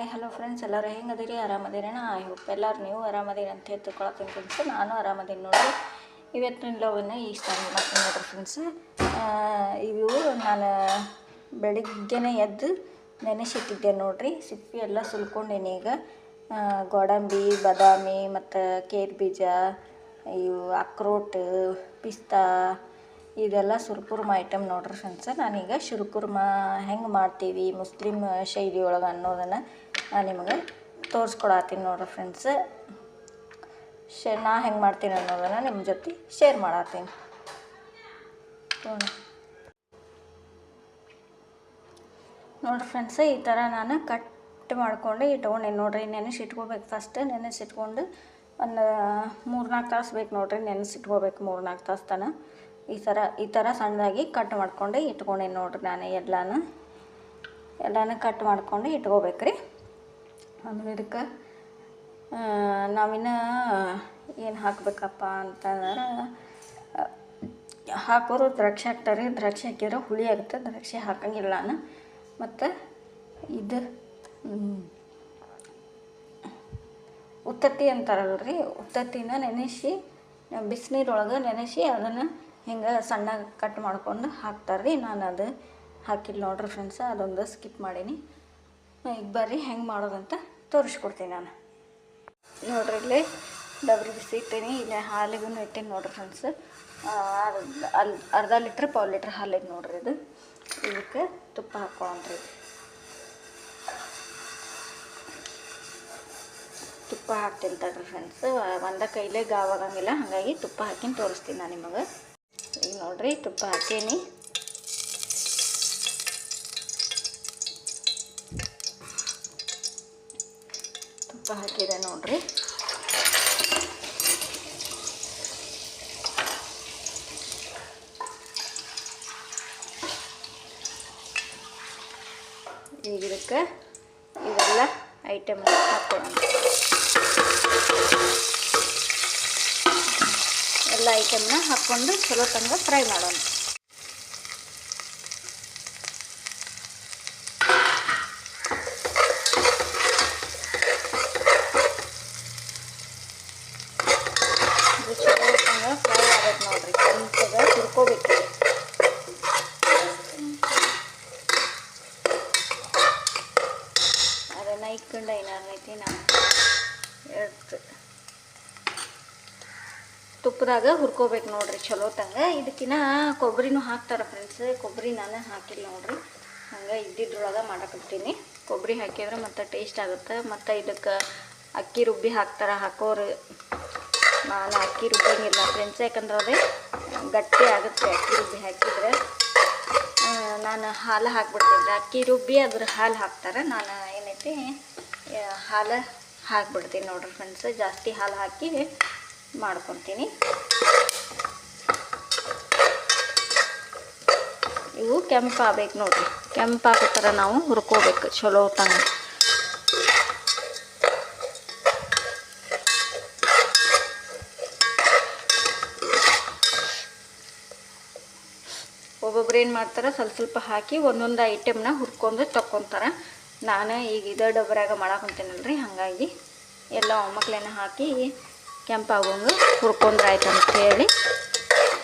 Hi hello friends ಎಲ್ಲರೂ ಹೆಂಗದಿರಿ ಆರಾಮದಿರೋಣ I hope ಎಲ್ಲರೂ ನೀವು ಆರಾಮದಿರಿ ಅಂತ ಹೇಳಿ ಫ್ರೆಂಡ್ಸ್ ನಾನು ಆರಾಮದೀನಿ ನೋಡಿರಿ. ಇವತ್ತಿನ ಲೋವನ್ನು ಈ ಸ್ಟಾರ್ಟ್ ಮಾಡ್ತೀನಿ ನೋಡ್ರಿ ಫ್ರೆಂಡ್ಸ್ ಇವು ನಾನು ಬೆಳಿಗ್ಗೆನೇ ಎದ್ದು ನೆನೆಸಿಟ್ಟಿದ್ದೆ ನೋಡಿರಿ. ಸಿಪ್ಪಿ ಎಲ್ಲ ಸುಲ್ಕೊಂಡೇನಿ ಈಗ. ಗೋಡಂಬಿ, ಬಾದಾಮಿ ಮತ್ತು ಕೇರ್ ಬೀಜ, ಇವು ಅಕ್ರೋಟ್ ಪಿಸ್ತಾ, ಇದೆಲ್ಲ ಸುರ್ಕುರ್ಮ ಐಟಮ್ ನೋಡ್ರಿ ಫ್ರೆಂಡ್ಸ್ ನಾನೀಗ ಶುರ್ಕುರ್ಮ ಹೆಂಗೆ ಮಾಡ್ತೀವಿ ಮುಸ್ಲಿಮ್ ಶೈಲಿ ಒಳಗೆ ಅನ್ನೋದನ್ನು ನಾನು ನಿಮಗೆ ತೋರಿಸ್ಕೊಡತ್ತೀನಿ ನೋಡ್ರಿ ಫ್ರೆಂಡ್ಸ್ ಶೇ, ನಾ ಹೆಂಗೆ ಮಾಡ್ತೀನಿ ಅನ್ನೋದನ್ನು ನಿಮ್ಮ ಜೊತೆ ಶೇರ್ ಮಾಡತ್ತೀನಿ. ನೋಡ್ರಿ ಫ್ರೆಂಡ್ಸ್ ಈ ಥರ ನಾನು ಕಟ್ ಮಾಡ್ಕೊಂಡು ಇಟ್ಕೊಂಡೇನಿ ನೋಡ್ರಿ ನೆನೆಸಿಟ್ಕೋಬೇಕು ಫಸ್ಟ್ ನೆನೆಸಿಟ್ಕೊಂಡು ಒಂದು ಮೂರ್ನಾಲ್ಕು ತಾಸು ಬೇಕು ನೋಡ್ರಿ ನೆನೆಸಿಟ್ಕೋಬೇಕು ಮೂರ್ನಾಲ್ಕು ತಾಸು ತನ. ಈ ಥರ ಈ ಥರ ಸಣ್ಣದಾಗಿ ಕಟ್ ಮಾಡ್ಕೊಂಡು ಇಟ್ಕೊಂಡೆ ನೋಡ್ರಿ ನಾನು ಎಲ್ಲಾನು. ಎಲ್ಲಾನು ಕಟ್ ಮಾಡ್ಕೊಂಡು ಇಟ್ಕೋಬೇಕ್ರಿ. ಆಮೇಲೆ ಇದಕ್ಕೆ ನಾವಿನ್ನು ಏನು ಹಾಕಬೇಕಪ್ಪ ಅಂತಂದ್ರೆ ಹಾಕೋರು ದ್ರಾಕ್ಷಿ ಹಾಕ್ತಾರೆ, ದ್ರಾಕ್ಷಿ ಹಾಕಿದ್ರೆ ಹುಳಿ ಆಗುತ್ತೆ, ದ್ರಾಕ್ಷಿ ಹಾಕಂಗಿಲ್ಲ ನಾನು ಮತ್ತು ಇದು ಉತ್ತತ್ತಿ ಅಂತಾರಲ್ಲ ರೀ ಉತ್ತತ್ತಿನ ನೆನೆಸಿ, ಬಿಸಿನೀರೊಳಗೆ ನೆನೆಸಿ ಅದನ್ನು ಹಿಂಗೆ ಸಣ್ಣ ಕಟ್ ಮಾಡ್ಕೊಂಡು ಹಾಕ್ತಾರೆ ರೀ ನಾನು ಅದು ಹಾಕಿಲ್ಲ ನೋಡ್ರಿ ಫ್ರೆಂಡ್ಸ ಅದೊಂದು ಸ್ಕಿಪ್ ಮಾಡೀನಿ. ಈಗ ಬರ್ರಿ, ಹೆಂಗೆ ಮಾಡೋದಂತ ತೋರಿಸ್ಕೊಡ್ತೀನಿ ನಾನು. ನೋಡ್ರಿ ಇಲ್ಲಿ ಡಬ್ರಿ ಬಿಸಿ ಇಟ್ಟೀನಿ, ಇಲ್ಲಿ ಹಾಲಿಗೂ ಇಟ್ಟೀನಿ ನೋಡ್ರಿ ಫ್ರೆಂಡ್ಸ್. ಅಲ್ಲಿ ಅರ್ಧ ಲೀಟ್ರ್, ಪಾವು ಲೀಟ್ರ್ ಹಾಲಿಗೆ ನೋಡ್ರಿ ಇದು. ಇದಕ್ಕೆ ತುಪ್ಪ ಹಾಕ್ಕೊಳ್ಳೋಣ್ರಿ ತುಪ್ಪ ಹಾಕ್ತೀನಿ ತಡ್ರಿ ಫ್ರೆಂಡ್ಸ್. ಒಂದ ಕೈಲೇ ಗಾವಾಗಂಗಿಲ್ಲ ಹಾಗಾಗಿ ತುಪ್ಪ ಹಾಕಿನ ತೋರಿಸ್ತೀನಿ ನಾನು ನಿಮಗೆ. ಈಗ ನೋಡ್ರಿ, ತುಪ್ಪ ಹಾಕೀನಿ. ಹಾಕಿದೆ ನೋಡ್ರಿ. ಈಗ ಇದಕ್ಕೆ ಇವೆಲ್ಲ ಐಟಮ್ ಹಾಕೋಣ. ಎಲ್ಲ ಐಟಮ್ನ ಹಾಕ್ಕೊಂಡು ಚಲೋ ತಂಗ ಫ್ರೈ ಮಾಡೋಣ ಇದು ಚಲೋ ತಂಗ ಫ್ರೈ ಆಗಬೇಕು ನೋಡ್ರಿ ಕೆಂಪಗ ಹುರ್ಕೋಬೇಕು ಅದನ್ನು ಇಕ್ಕೊಂಡು ನಾವು ಎರಡು ತುಪ್ಪದಾಗ ಹುರ್ಕೋಬೇಕು ನೋಡ್ರಿ ಚಲೋ ತಂಗ. ಇದಕ್ಕಿನ್ನ ಕೊಬ್ಬರಿನೂ ಹಾಕ್ತಾರೆ ಫ್ರೆಂಡ್ಸ್ ಕೊಬ್ಬರಿ ನಾನು ಹಾಕಿಲ್ಲ ನೋಡ್ರಿ. ಹಂಗೆ ಇದ್ದಿದ್ರೊಳಗೆ ಮಾಡಕತ್ತೀನಿ. ಕೊಬ್ಬರಿ ಹಾಕಿದ್ರೆ ಮತ್ತು ಟೇಸ್ಟ್ ಆಗುತ್ತೆ. ಮತ್ತು ಇದಕ್ಕೆ ಅಕ್ಕಿ ರುಬ್ಬಿ ಹಾಕ್ತಾರೆ, ಹಾಕೋರು. ನಾನು ಅಕ್ಕಿ ರುಬ್ಬಂಗಿಲ್ಲ ಫ್ರೆಂಡ್ಸ್ ಯಾಕಂದ್ರೆ ಅದೇ ಗಟ್ಟಿ ಆಗುತ್ತೆ ಅಕ್ಕಿ ರುಬ್ಬಿ ಹಾಕಿದ್ರೆ. ನಾನು ಹಾಲು ಹಾಕ್ಬಿಡ್ತೀನಿ. ಅಕ್ಕಿ ರುಬ್ಬಿ ಅದ್ರ ಹಾಲು ಹಾಕ್ತಾರೆ. ನಾನು ಆ, ಹಾಲು ಹಾಕ್ಬಿಡ್ತೀನಿ ನೋಡ್ರಿ ಫ್ರೆಂಡ್ಸ್ ಜಾಸ್ತಿ ಹಾಲು ಹಾಕಿ ಮಾಡ್ಕೊತೀನಿ. ಇವು ಕೆಂಪು ಆಗ್ಬೇಕು ನೋಡ್ರಿ. ಕೆಂಪು ಆಗೋ ಥರ ನಾವು ಹುರ್ಕೋಬೇಕು ಚಲೋ ತಂಗ ಒಬ್ಬೊಬ್ರು ಏನು ಮಾಡ್ತಾರೆ ಸ್ವಲ್ಪ ಸ್ವಲ್ಪ ಹಾಕಿ ಒಂದೊಂದು ಐಟಮ್ನ ಹುರ್ಕೊಂಡು ತಕ್ಕೊತಾರೆ ನಾನು ಈಗ ಇದೇ ಡಬ್ರ್ಯಾಗ ಮಾಡಾಕೊಂತೀನಲ್ರಿ, ಹಾಗಾಗಿ ಎಲ್ಲ ಮಕ್ಕಳೇನ ಹಾಕಿ ಕೆಂಪಾಗೊಂದು ಹುರ್ಕೊಂಡ್ರೆ ಆಯ್ತು ಅಂತ ಹೇಳಿ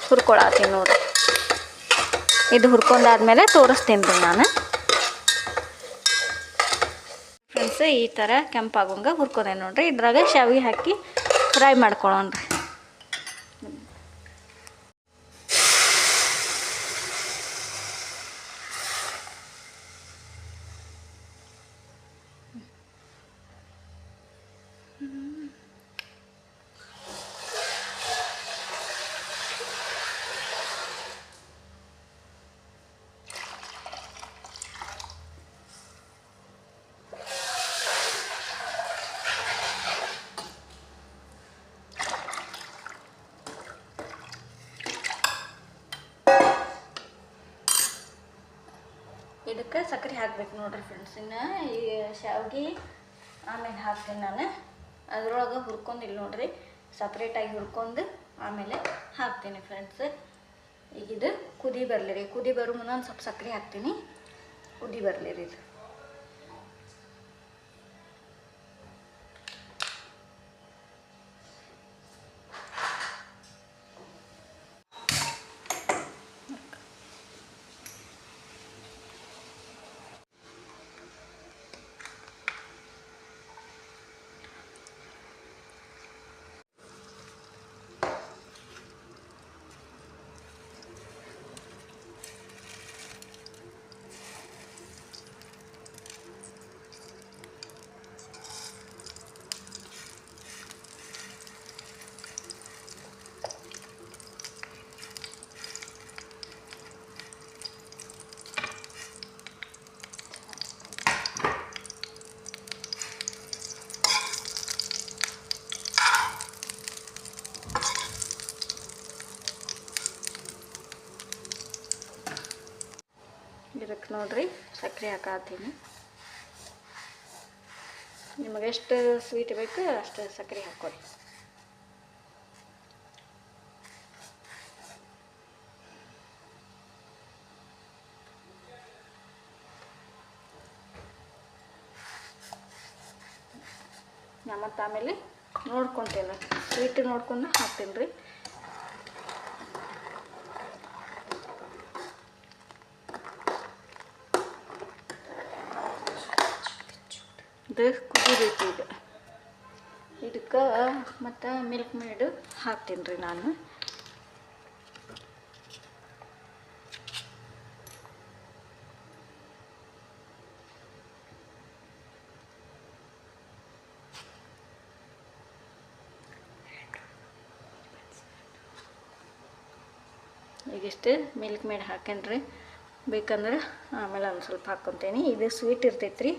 ಹುರ್ಕೊಳತ್ತೀನಿ ನೋಡಿರಿ. ಇದು ಹುರ್ಕೊಂಡಾದ್ಮೇಲೆ ತೋರಿಸ್ತೀನಿ ರೀ ನಾನು. ಫ್ರೆಂಡ್ಸ್ ಈ ಥರ ಕೆಂಪಾಗೋಂಗೆ ಹುರ್ಕೊಂಡೆ ನೋಡಿರಿ, ಇದ್ರಾಗ ಶಾವಿಗೆ ಹಾಕಿ ಫ್ರೈ ಮಾಡ್ಕೊಳ್ಳೋಣ್ರಿ ಇದಕ್ಕೆ ಸಕ್ಕರೆ ಹಾಕ್ಬೇಕು ನೋಡ್ರಿ ಫ್ರೆಂಡ್ಸ್ ಇನ್ನು ಈ ಶಾವ್ಗೆ ಆಮೇಲೆ ಹಾಕ್ತೀನಿ ನಾನು. ಅದ್ರೊಳಗೆ ಹುರ್ಕೊಂಡಿಲ್ಲ ನೋಡ್ರಿ ಸಪ್ರೇಟಾಗಿ ಹುರ್ಕೊಂಡು ಆಮೇಲೆ ಹಾಕ್ತೀನಿ ಫ್ರೆಂಡ್ಸ್ ಈಗ ಇದು ಕುದಿ ಬರಲಿ ರೀ. ಕುದಿ ಬರೋ ಮುಂದೆ ಒಂದು ಸ್ವಲ್ಪ ಸಕ್ಕರೆ ಹಾಕ್ತೀನಿ. ಕುದಿ ಬರಲಿ ರೀ ಇದು. ನೋಡ್ರಿ, ಸಕ್ಕರೆ ಹಾಕತ್ತೀನಿ. ನಿಮಗೆ ಎಷ್ಟು ಸ್ವೀಟ್ ಬೇಕು ಅಷ್ಟು ಸಕ್ಕರೆ ಹಾಕ್ಕೊಳ್ಳಿ ನಾ ಮತ್ತು ಆಮೇಲೆ ನೋಡ್ಕೊತೇನೆ. ಸ್ವೀಟ್ ನೋಡ್ಕೊಂಡು ಹಾಕ್ತೀನಿ ರೀ ಇದು ಕುದಿಬೇಕು ಈಗ ಇದಕ್ಕೆ ಮತ್ತು ಮಿಲ್ಕ್ ಮೇಡು ಹಾಕ್ತೀನಿ ರೀ ನಾನು. ಈಗಿಷ್ಟು ಮಿಲ್ಕ್ ಮೇಡ್ ಹಾಕೇನ್ರಿ ಬೇಕಂದ್ರೆ ಆಮೇಲೆ ಒಂದು ಸ್ವಲ್ಪ ಹಾಕ್ಕೊತೀನಿ ಇದು ಸ್ವೀಟ್ ಇರ್ತೈತೆ ರೀ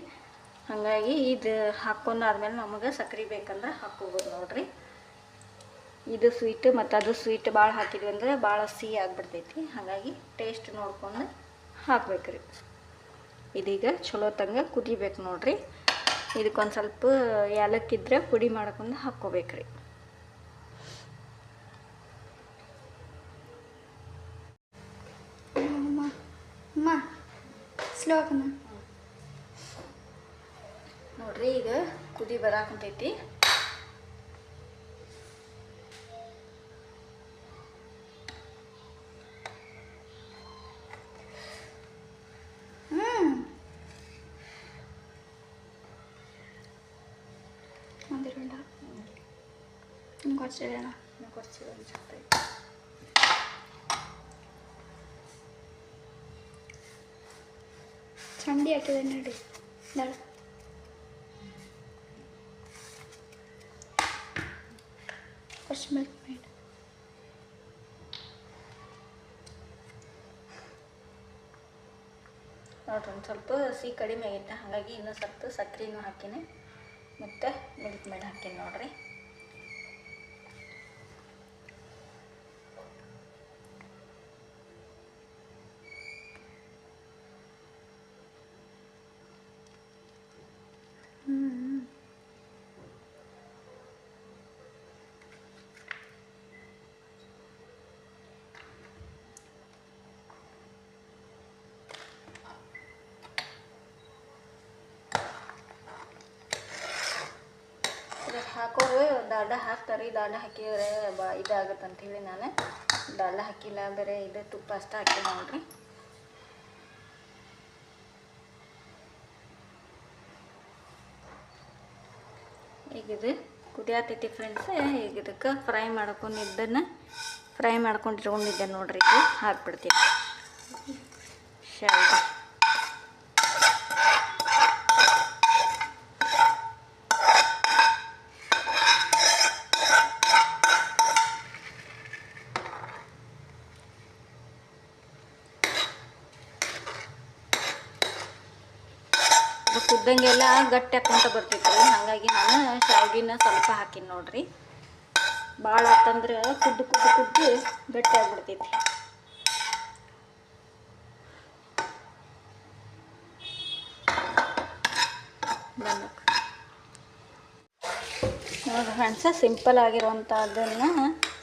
ಹಾಗಾಗಿ ಇದು ಹಾಕ್ಕೊಂಡಾದ್ಮೇಲೆ ನಮಗೆ ಸಕ್ರೆ ಬೇಕಂದ್ರೆ ಹಾಕ್ಕೋಬೋದು ನೋಡ್ರಿ. ಇದು ಸ್ವೀಟ್ ಮತ್ತು ಅದು ಸ್ವೀಟ್ ಭಾಳ ಹಾಕಿದ್ವಿ ಅಂದ್ರೆ ಭಾಳ ಸಿಹಿ ಆಗಿಬಿಡ್ತೈತಿ. ಹಾಗಾಗಿ ಟೇಸ್ಟ್ ನೋಡ್ಕೊಂಡು ಹಾಕ್ಬೇಕ್ರಿ. ಇದೀಗ ಚಲೋ ತಂಗ ಕುದಿಬೇಕು ನೋಡ್ರಿ. ಇದಕ್ಕೊಂದು ಸ್ವಲ್ಪ ಏಲಕ್ಕಿದ್ರೆ ಪುಡಿ ಮಾಡ್ಕೊಂಡು ಹಾಕ್ಕೋಬೇಕು ರೀ ಸ್ಲೋಕನ ನೋಡ್ರಿ ಈಗ ಕುದಿ ಬರಾಕಂತೈತಿ ಹ್ಞೂ ಒಂದೆರಡು ನಿಮ್ಗೆ ಗೊತ್ತಿರೋಣ ಕೊಡ್ತೀವಿ ಅನ್ಸುತ್ತೆ ಚಂಡಿ ಹಾಕಿದೆ ನೋಡಿ ದಾಳ ಫಸ್ಟ್ ಮಿಲ್ಕ್ ಮೇಡ್ ನೋಡ್ರಿ ಒಂದು ಸ್ವಲ್ಪ ಸಿಹಿ ಕಡಿಮೆ ಆಗೈತೆ ಹಾಗಾಗಿ ಇನ್ನೂ ಸ್ವಲ್ಪ ಸಕ್ಕರೆನೂ ಹಾಕಿನಿ. ಮತ್ತು ಮಿಲ್ಕ್ ಮೇಡ್ ಹಾಕೀನಿ ನೋಡ್ರಿ ಇದಕ್ಕೆ ಹಾಕೋರು ದಾಲ್ಡ ಹಾಕ್ತಾರೆ. ದಾಲ್ಡ ಹಾಕಿದ್ರೆ ಬ ಇದಾಗುತ್ತೆ ಅಂಥೇಳಿ ನಾನು ದಾಲ್ಡ ಹಾಕಿಲ್ಲ ಬೇರೆ ಇದು, ತುಪ್ಪ ಅಷ್ಟೇ ಹಾಕಿ ನೋಡ್ರಿ. ಈಗ ಇದು ಕುದಿಯಾತೈತಿ ಫ್ರೆಂಡ್ಸ್ ಈಗ ಇದಕ್ಕೆ ಫ್ರೈ ಮಾಡ್ಕೊಂಡಿದ್ದನ್ನು? ಫ್ರೈ ಮಾಡ್ಕೊಂಡು ಇಟ್ಕೊಂಡಿದ್ದೆ ನೋಡ್ರಿ ಇದು. ಹಾಕ್ಬಿಡ್ತೀನಿ. ಶಾವಿಗೆ ಅದು ಕುದ್ದಂಗೆಲ್ಲ ಗಟ್ಟಿ ಹಾಕೊಂತ ಬರ್ತೈತೆ ರೀ ಹಾಗಾಗಿ ನಾನು ಶಾವಿಗೆನ ಸ್ವಲ್ಪ ಹಾಕೀನಿ ನೋಡ್ರಿ. ಭಾಳ ಆತಂದ್ರೆ ಕುದ್ದು ಕುದ್ದು ಕುದ್ದು ಗಟ್ಟಿ ಆಗ್ಬಿಡ್ತೈತಿ. ನೋಡ್ರಿ ಫ್ರೆಂಡ್ಸ, ಸಿಂಪಲ್ ಆಗಿರುವಂಥದ್ದನ್ನು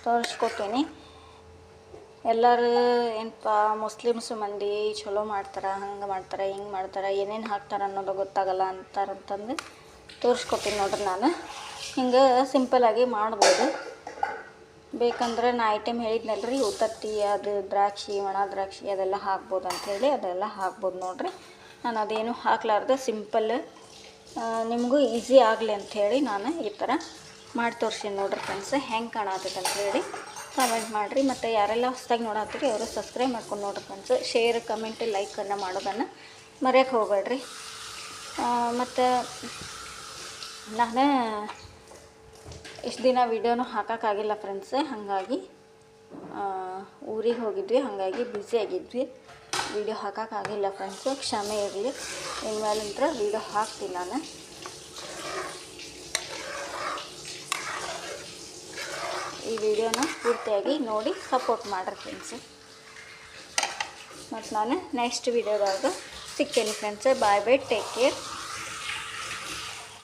ತೋರಿಸ್ಕೊತೀನಿ. ಎಲ್ಲರೂ ಏನಪ್ಪ ಮುಸ್ಲಿಮ್ಸ್ ಮಂದಿ ಚಲೋ ಮಾಡ್ತಾರೆ, ಹಂಗೆ ಮಾಡ್ತಾರೆ, ಹಿಂಗೆ ಮಾಡ್ತಾರೆ, ಏನೇನು ಹಾಕ್ತಾರೆ ಅನ್ನೋದು ಗೊತ್ತಾಗಲ್ಲ ಅಂತಾರಂತಂದು ತೋರಿಸ್ಕೊತೀನಿ ನೋಡ್ರಿ ನಾನು. ಹಿಂಗೆ ಸಿಂಪಲಾಗಿ ಮಾಡ್ಬೋದು. ಬೇಕಂದ್ರೆ ನಾ ಐಟಮ್ ಹೇಳಿದ್ನಲ್ರಿ, ಉತ್ತತ್ತಿ, ಅದು ದ್ರಾಕ್ಷಿ, ಒಣ ದ್ರಾಕ್ಷಿ ಅದೆಲ್ಲ ಹಾಕ್ಬೋದು ಅಂಥೇಳಿ ಅದೆಲ್ಲ ಹಾಕ್ಬೋದು ನೋಡ್ರಿ. ನಾನು ಅದೇನು ಹಾಕ್ಲಾರ್ದೆ ಸಿಂಪಲ್ ನಿಮಗೂ ಈಸಿ ಆಗಲಿ ಅಂಥೇಳಿ ನಾನು ಈ ಥರ ಮಾಡಿ ತೋರಿಸ್ತೀನಿ ನೋಡ್ರಿ ಫ್ರೆಂಡ್ಸ್ ಹೆಂಗೆ ಕಾಣತ್ತೈತೆ ಅಂತ ಹೇಳಿ. ಕಮೆಂಟ್ ಮಾಡಿರಿ, ಮತ್ತು ಯಾರೆಲ್ಲ ಹೊಸದಾಗಿ ನೋಡತ್ತೀರಿ ಅವರು ಸಬ್ಸ್ಕ್ರೈಬ್ ಮಾಡ್ಕೊಂಡು ನೋಡ್ರಿ ಫ್ರೆಂಡ್ಸ್ ಶೇರ್ ಕಮೆಂಟ್ ಲೈಕನ್ನು ಮಾಡೋದನ್ನು ಮರೆಯೋಕೆ ಹೋಗಬೇಡ್ರಿ. ಮತ್ತು ನಾನು ಇಷ್ಟು ದಿನ ವೀಡಿಯೋನು ಹಾಕೋಕ್ಕಾಗಿಲ್ಲ ಫ್ರೆಂಡ್ಸ್ ಹಾಗಾಗಿ ಊರಿಗೆ ಹೋಗಿದ್ವಿ, ಹಾಗಾಗಿ ಬ್ಯುಸಿ ಆಗಿದ್ವಿ. ವೀಡಿಯೋ ಹಾಕೋಕ್ಕಾಗಿಲ್ಲ ಫ್ರೆಂಡ್ಸು ಕ್ಷಮೆ ಇರಲಿ. ಇನ್ಮೇಲಿಂದ ವೀಡಿಯೋ ಹಾಕ್ತೀನಿ ನಾನು. ಈ ವಿಡಿಯೋನ ಪೂರ್ತಿಯಾಗಿ ನೋಡಿ ಸಪೋರ್ಟ್ ಮಾಡ್ರಿ ಫ್ರೆಂಡ್ಸ್ ಮತ್ತು ನಾನು ನೆಕ್ಸ್ಟ್ ವಿಡಿಯೋದಾಗ ಸಿಗ್ತೇನೆ friends bye bye take care